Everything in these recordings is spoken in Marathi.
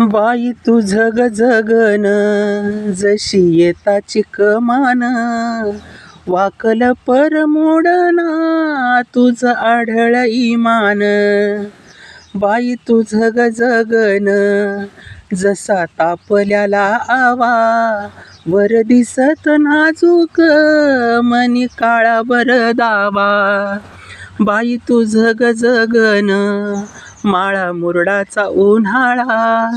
बाई तू झग जगन जशी येताची कमान वाकल परमोडना तुझ आढळ इमान. बाई तू झग जगन जसा तापल्याला आवा वर दिसत नाजूक मनी काळा बर दावा. बाई तू झग जगन माळा मुरडाचा उन्हाळा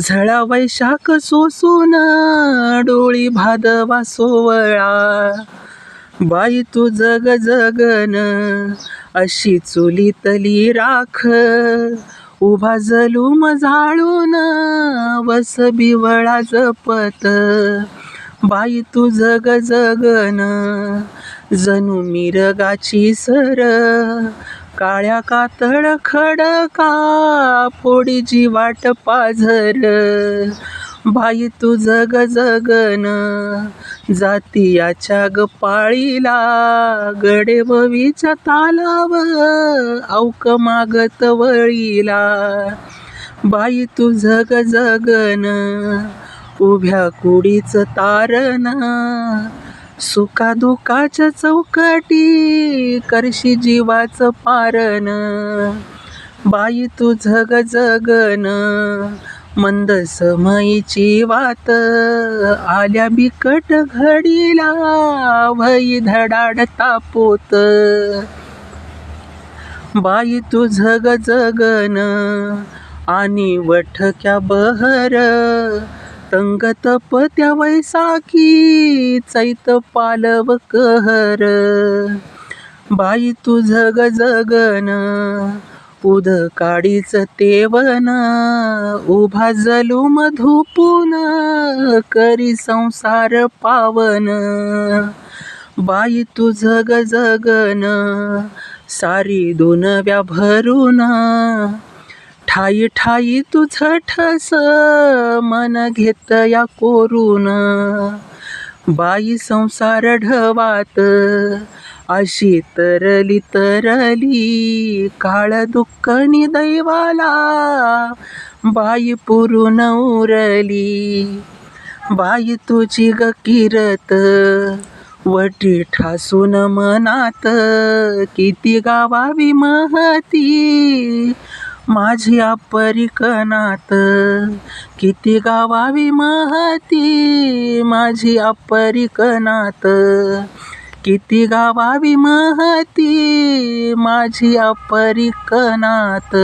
झळा वैशाख सोसून डोळी भादवा सोवळा. बाई तू जग जगन अशी चुलीतली राख उभा जलूम झाळून वस बिवळा जपत. बाई तू जग जगन जणू मिरगाची सर काळ्या कातळ खडका पोडीची वाट पाझर. बाई तू जग जगन जातीयाच्या ग पाळीला गडे बवीच्या तालाव औक मागत वळीला. बाई तू जग जगन उभ्या कुडीच तारण सुखादुखाच्या चौकटी करशी जीवाचं पारण. बाई तू झग जगन मंद समयीची वात. आल्या बिकट घडीला भई धडाड तापोत. बाई तू झग जगन आणि वठक्या बहर. तंग तपत्या वैसाखी चैत पालव कहर. बाई तुझ गजगन जगन उद काडीच तेवन उभा जलूम धुपून करी संसार पावन. बाई तुझ गजगन जगन सारी दोन भरून ठाई ठाई तुझ ठस मन घेत या कोरून. बाई संसार ढवात अशी तरली तरली काळ दुःख दैवाला बाई पुरून उरली. बाई तुझी ग किरत वटी ठासून मनात किती गावावी महती. माझी अपरिकनात किती गावावी महती. माझी अपरिकनात किती गावावी महती माझी अपरिकनात.